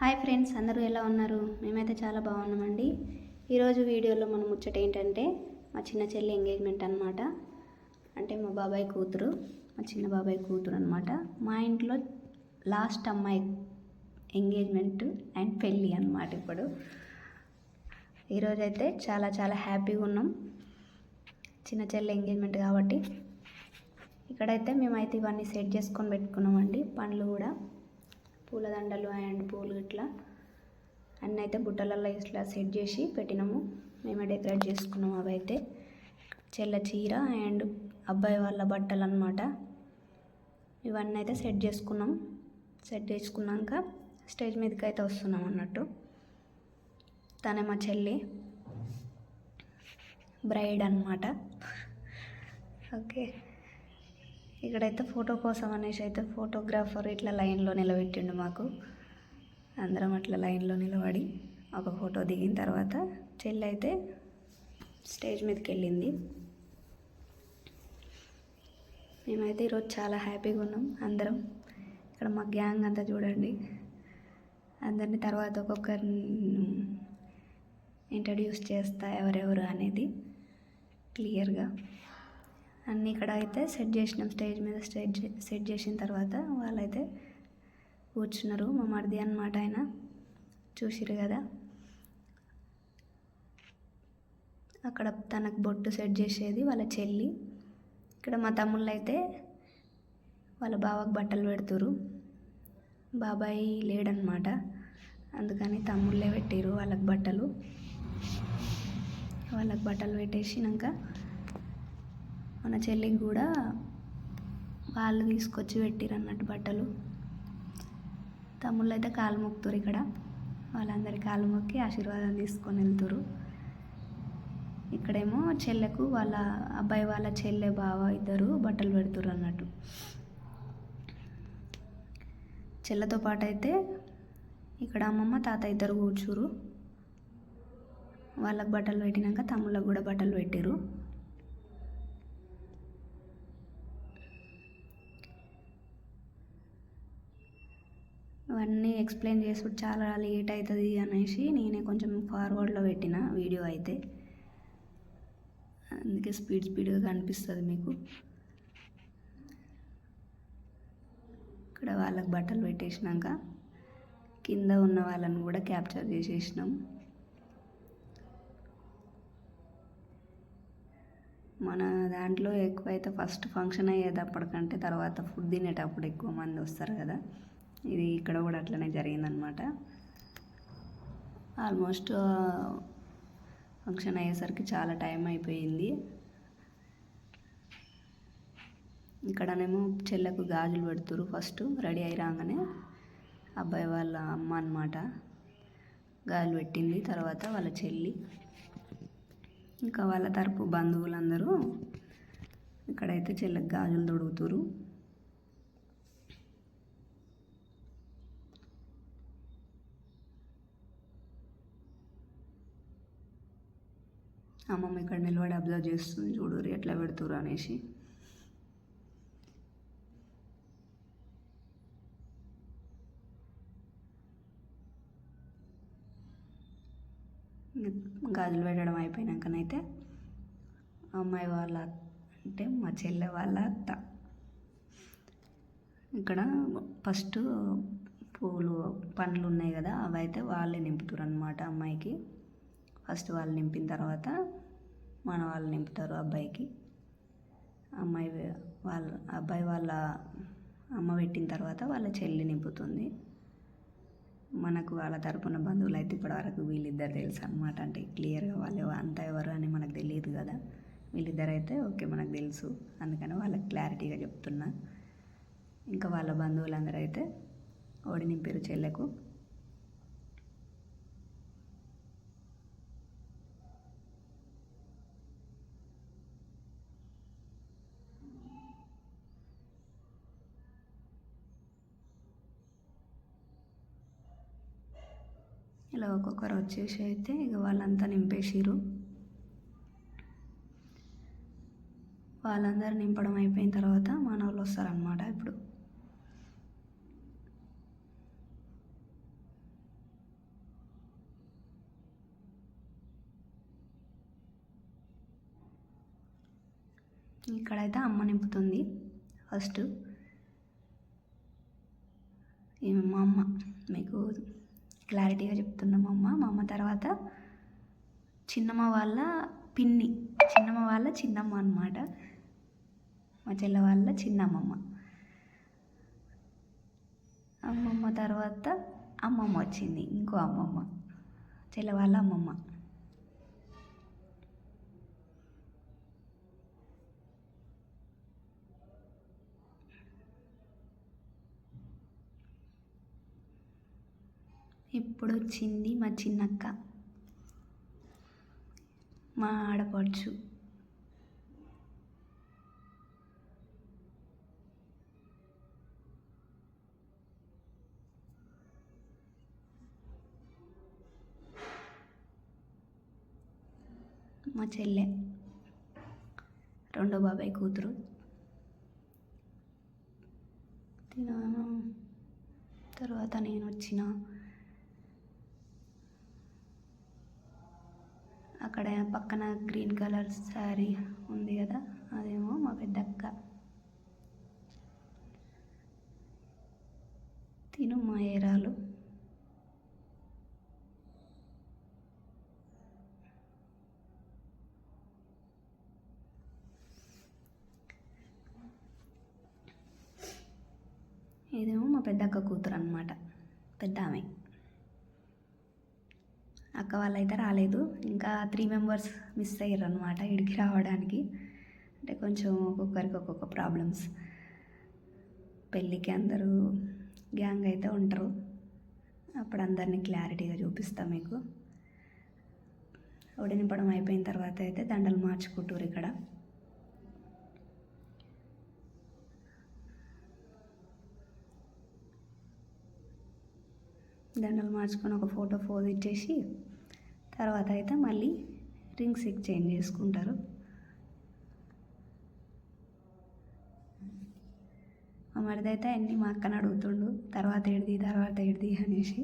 Hi friends అందరూ ఎలా ఉన్నారు? మేమైతే చాలా బాగున్నామండి. ఈరోజు వీడియోలో మనం ముచ్చట ఏంటంటే మా చిన్న చెల్లి ఎంగేజ్మెంట్ అనమాట అంటే మా బాబాయ్ కూతురు మా చిన్న బాబాయ్ కూతురు అనమాట మా ఇంట్లో లాస్ట్ అమ్మాయి ఎంగేజ్మెంట్ అండ్ పెళ్ళి అనమాట ఇప్పుడు. ఈరోజైతే చాలా చాలా హ్యాపీగా ఉన్నాం. చిన్న చెల్లి ఎంగేజ్మెంట్ కాబట్టి. ఇక్కడైతే మేమైతే ఇవన్నీ సెట్ చేసుకొని పెట్టుకున్నామండి పండ్లు కూడా. పూలదండలు అండ్ పూలు ఇట్లా అన్నీ అయితే బుట్టలలో ఇట్లా సెట్ చేసి పెట్టినాము. మేమే డెకరేట్ చేసుకున్నాము అవి అయితే చెల్ల చీర అండ్ అబ్బాయి వాళ్ళ బట్టలు అనమాట ఇవన్నీ అయితే సెట్ చేసుకున్నాం. సెట్ చేసుకున్నాక స్టేజ్ మీదకి అయితే వస్తున్నాం అన్నట్టు. తనే మా చెల్లి. బ్రైడ్ అనమాట ఓకే. ఇక్కడైతే ఫోటో కోసం అనేసి అయితే ఫోటోగ్రాఫర్ ఇట్లా లైన్లో నిలబెట్టిండు మాకు. అందరం అట్లా లైన్లో నిలబడి ఒక ఫోటో దిగిన తర్వాత చెల్లి అయితే స్టేజ్ మీదకి వెళ్ళింది మేమైతే ఈరోజు చాలా హ్యాపీగా ఉన్నాం అందరం. ఇక్కడ మా గ్యాంగ్ అంతా చూడండి. అందరిని తర్వాత ఒక్కొక్కరిని ఇంట్రడ్యూస్ చేస్తా ఎవరెవరు అనేది క్లియర్గా. అన్నీ ఇక్కడ అయితే సెట్ చేసినాం. స్టేజ్ మీద స్టేజ్ సెట్ చేసిన తర్వాత వాళ్ళైతే కూర్చున్నారు. మా మరిది అనమాట ఆయన. చూసిరు కదా. అక్కడ తనకు బొట్టు సెట్ చేసేది వాళ్ళ చెల్లి. ఇక్కడ మా తమ్ముళ్ళు అయితే వాళ్ళ బావకు బట్టలు పెడుతురు బాబాయ్ లేడనమాట అందుకని తమ్ముళ్ళే పెట్టిరు వాళ్ళకి బట్టలు. వాళ్ళకి బట్టలు పెట్టేసినాక మన చెల్లికి కూడా వాళ్ళు తీసుకొచ్చి పెట్టిరు అన్నట్టు బట్టలు. తమ్ముళ్ళు అయితే కాలు మొక్కుతారు ఇక్కడ. వాళ్ళందరి కాలు మొక్కి ఆశీర్వాదం తీసుకొని వెళ్తారు ఇక్కడేమో చెల్లెకు వాళ్ళ అబ్బాయి వాళ్ళ చెల్లె బావ ఇద్దరు బట్టలు పెడుతురు అన్నట్టు. చెల్లెతో పాటు అయితే ఇక్కడ అమ్మమ్మ తాత ఇద్దరు కూర్చురు వాళ్ళకు బట్టలు పెట్టినాక తమ్ముళ్ళకు కూడా బట్టలు పెట్టిరు అవన్నీ ఎక్స్ప్లెయిన్ చేసుడు చాలా లేట్ అవుతుంది అనేసి నేనే కొంచెం ఫార్వర్డ్లో పెట్టిన వీడియో అయితే. అందుకే స్పీడ్ స్పీడ్గా కనిపిస్తుంది మీకు. ఇక్కడ వాళ్ళకి బట్టలు పెట్టేసినాక కింద ఉన్న వాళ్ళని కూడా క్యాప్చర్ చేసేసినాం. మన దాంట్లో ఎక్కువైతే ఫస్ట్ ఫంక్షన్ అయ్యేటప్పటికంటే తర్వాత ఫుడ్ తినేటప్పుడు ఎక్కువ మంది వస్తారు కదా. ఇది ఇక్కడ కూడా అట్లనే జరిగిందనమాట. ఆల్మోస్ట్ ఫంక్షన్ అయ్యేసరికి చాలా టైం అయిపోయింది. ఇక్కడనేమో చెల్లెకు గాజులు పెడుతురు ఫస్ట్ రెడీ అయి రాగానే అబ్బాయి వాళ్ళ అమ్మ అనమాట గాజులు పెట్టింది తర్వాత వాళ్ళ చెల్లి. ఇంకా వాళ్ళ తరపు బంధువులందరూ ఇక్కడైతే చెల్లకు గాజులు తొడుగుతురు అమ్మమ్మ ఇక్కడ నిలబడి అబ్జర్వ్ చేస్తుంది చూడరు ఎట్లా పెడుతురు అనేసి. గాజులు పెట్టడం అయిపోయినాకనైతే అమ్మాయి వాళ్ళ అంటే మా చెల్లె వాళ్ళ అత్త. ఇక్కడ ఫస్ట్ పూలు పండ్లు ఉన్నాయి కదా అవి అయితే వాళ్ళే నింపుతారు అనమాట అమ్మాయికి. ఫస్ట్ వాళ్ళు నింపిన తర్వాత మన వాళ్ళు నింపుతారు అబ్బాయికి. అమ్మాయి వాళ్ళ అబ్బాయి వాళ్ళ అమ్మ పెట్టిన తర్వాత వాళ్ళ చెల్లి నింపుతుంది. మనకు వాళ్ళ తరపున బంధువులు అయితే ఇప్పటివరకు వీళ్ళిద్దరు తెలుసు అనమాట అంటే క్లియర్గా వాళ్ళు అంత ఎవరు అని మనకు తెలియదు కదా. వీళ్ళిద్దరు అయితే ఓకే మనకు తెలుసు. అందుకని వాళ్ళకి క్లారిటీగా చెప్తున్నా. ఇంకా వాళ్ళ బంధువులందరూ అయితే ఓడి నింపారు చెల్లెకు. ఇలా ఒక్కొక్కరు వచ్చేసి అయితే ఇక వాళ్ళంతా నింపేసిరు వాళ్ళందరూ నింపడం అయిపోయిన తర్వాత మన వాళ్ళు వస్తారనమాట ఇప్పుడు. ఇక్కడైతే అమ్మ నింపుతుంది ఫస్ట్. మా అమ్మ మీకు క్లారిటీగా చెప్తుంది మా అమ్మ. మా అమ్మ తర్వాత చిన్నమ్మ వాళ్ళ పిన్ని. చిన్నమ్మ వాళ్ళ చిన్నమ్మ అనమాట మా చెల్ల వాళ్ళ చిన్నమ్మమ్మ. అమ్మమ్మ తర్వాత అమ్మమ్మ వచ్చింది. ఇంకో అమ్మమ్మ. చెల్ల వాళ్ళ అమ్మమ్మ. ఇప్పుడు వచ్చింది మా చిన్నక్క. మా ఆడపడుచు. మా చెల్లె. రెండో బాబాయ్ కూతురు. తిన తర్వాత నేను వచ్చిన అక్కడ పక్కన గ్రీన్ కలర్ శారీ ఉంది కదా అదేమో మా పెద్దక్క. తిను మా ఏరాలు. ఇదేమో మా పెద్దక్క కూతురు అనమాట పెద్ద ఆమె అక్క వాళ్ళైతే రాలేదు. ఇంకా త్రీ మెంబర్స్ మిస్ అయ్యారు అనమాట ఇడికి రావడానికి. అంటే కొంచెం ఒక్కొక్కరికి ఒక్కొక్క ప్రాబ్లమ్స్ పెళ్ళికి అందరూ గ్యాంగ్ అయితే ఉంటారు. అప్పుడు అందరినీ క్లారిటీగా చూపిస్తాం మీకు. ఉడినిపడం అయిపోయిన తర్వాత అయితే దండలు మార్చుకుంటారు ఇక్కడ. దండలు మార్చుకొని ఒక ఫోటో ఫోజ్ ఇచ్చేసి తర్వాత అయితే మళ్ళీ రింగ్స్ ఎక్స్చేంజ్ చేసుకుంటారు. మా మరిదైతే అన్ని మా అక్కను అడుగుతుండు తర్వాత ఏడిది తర్వాత ఏడిది అనేసి.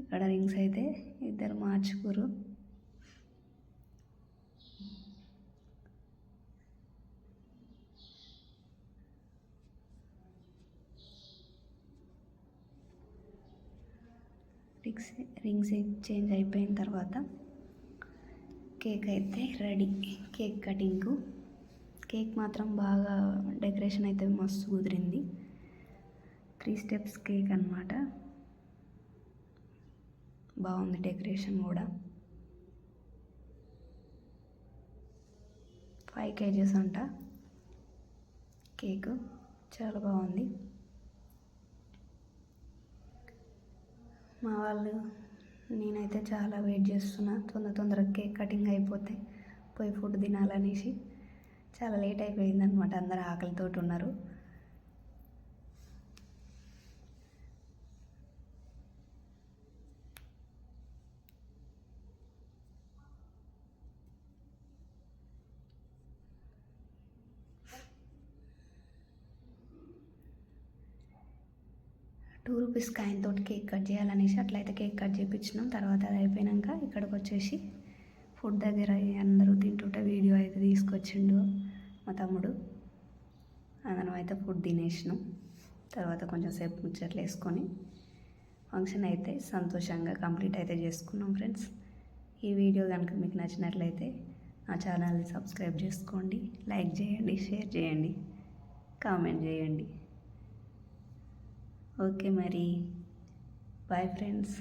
ఇక్కడ రింగ్స్ అయితే ఇద్దరు మార్చుకోరు రింగ్స్ రింగ్స్ చేంజ్ అయిపోయిన తర్వాత కేక్ అయితే రెడీ. కేక్ కటింగ్కు కేక్ మాత్రం బాగా డెకరేషన్ అయితే మస్తు కుదిరింది. త్రీ స్టెప్స్ కేక్ అనమాట బాగుంది డెకరేషన్ కూడా. ఫైవ్ కేజెస్ అంట. కేక్. చాలా బాగుంది. మా వాళ్ళు నేనైతే చాలా వెయిట్ చేస్తున్నా. తొందర తొందరగా కేక్ కటింగ్ అయిపోతే పోయి ఫుడ్ తినాలనేసి. చాలా లేట్ అయిపోయింది అనమాట అందరు ఆకలితోటి ఉన్నారు. టూ రూపీస్ కాయిన్ తోటి కేక్ కట్ చేయాలనేసి అట్లయితే కేక్ కట్ చేయించినాం తర్వాత అది అయిపోయాక ఇక్కడికి వచ్చేసి ఫుడ్ దగ్గర అందరూ తింటుంటే వీడియో అయితే తీసుకొచ్చిండు మా తమ్ముడు. అందరం అయితే ఫుడ్ తినేసినాం. తర్వాత కొంచెం సేపు ముచ్చట్లు వేసుకొని ఫంక్షన్ అయితే సంతోషంగా కంప్లీట్ అయితే చేసుకున్నాం ఫ్రెండ్స్. ఈ వీడియో కనుక మీకు నచ్చినట్లయితే నా ఛానల్ని సబ్స్క్రైబ్ చేసుకోండి లైక్ చేయండి షేర్ చేయండి కామెంట్ చేయండి. ఓకే మరి బాయ్ ఫ్రెండ్స్